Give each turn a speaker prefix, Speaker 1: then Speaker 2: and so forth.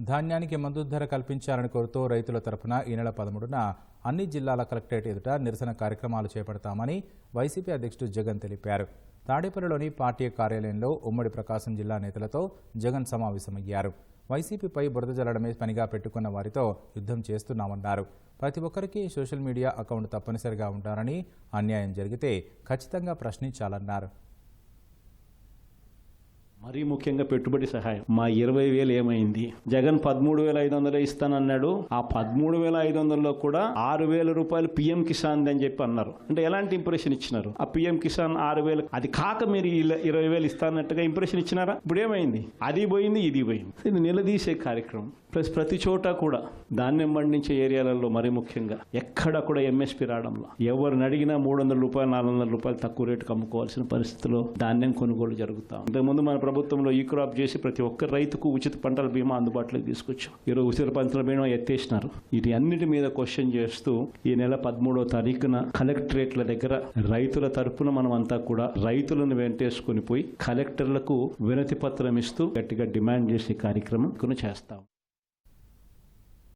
Speaker 1: ధాన్యానికి మద్దతు ధర కల్పించాలని కోరుతూ రైతుల తరపున ఈ నెల పదమూడున అన్ని జిల్లాల కలెక్టరేట్ ఎదుట నిరసన కార్యక్రమాలు చేపడతామని వైసీపీ అధ్యక్షుడు జగన్ తెలిపారు. తాడేపల్లిలోని పార్టీ కార్యాలయంలో ఉమ్మడి ప్రకాశం జిల్లా నేతలతో జగన్ సమావేశమయ్యారు. వైసీపీపై బురద జల్లడమే పనిగా పెట్టుకున్న వారితో యుద్ధం చేస్తున్నామన్నారు. ప్రతి ఒక్కరికి సోషల్ మీడియా అకౌంట్ తప్పనిసరిగా ఉండాలని అన్యాయం జరిగితే ఖచ్చితంగా ప్రశ్నించాలన్నారు.
Speaker 2: మరీ ముఖ్యంగా పెట్టుబడి సహాయం. మా ఇరవై వేలు ఏమైంది? జగన్ పదమూడు వేల ఐదు వందలు ఇస్తానన్నాడు. ఆ పదమూడు వేల ఐదు వందల్లో కూడా ఆరు వేల రూపాయలు పిఎం కిసాన్ అని చెప్పి అన్నారు. అంటే ఎలాంటి ఇంప్రెషన్ ఇచ్చినారు? ఆ పిఎం కిసాన్ ఆరు వేలు అది కాక మీరు ఇలా ఇరవై వేలు ఇస్తానట్టుగా ఇంప్రెషన్ ఇచ్చినారా? ఇప్పుడు ఏమైంది అది పోయింది ఇది పోయింది. ఇది నిలదీసే కార్యక్రమం. ప్లస్ ప్రతి చోట కూడా ధాన్యం పండించే ఏరియాలలో మరీ ముఖ్యంగా ఎక్కడ కూడా ఎంఎస్పీ రావడంలో ఎవరిని అడిగినా మూడు వందల రూపాయలు నాలుగు వందల రూపాయలు తక్కువ రేటుకు అమ్ముకోవాల్సిన పరిస్థితిలో ధాన్యం కొనుగోలు జరుగుతాం ఇంతకుముందు మన ప్రభుత్వం ప్రభుత్వంలో ఈ క్రాప్ చేసి ప్రతి ఒక్క రైతుకు ఉచిత పంటల బీమా అందుబాటులోకి తీసుకొచ్చాం. ఈరోజు ఉచిత పంటల బీమా ఎత్తేసినారు. ఇది అన్నిటి మీద క్వశ్చన్ చేస్తూ ఈ నెల పదమూడవ తారీఖున కలెక్టరేట్ల దగ్గర రైతుల తరపున మనం అంతా కూడా రైతులను వెంటేసుకుని పోయి కలెక్టర్లకు వినతి పత్రం ఇస్తూ గట్టిగా డిమాండ్ చేసే కార్యక్రమం చేస్తాం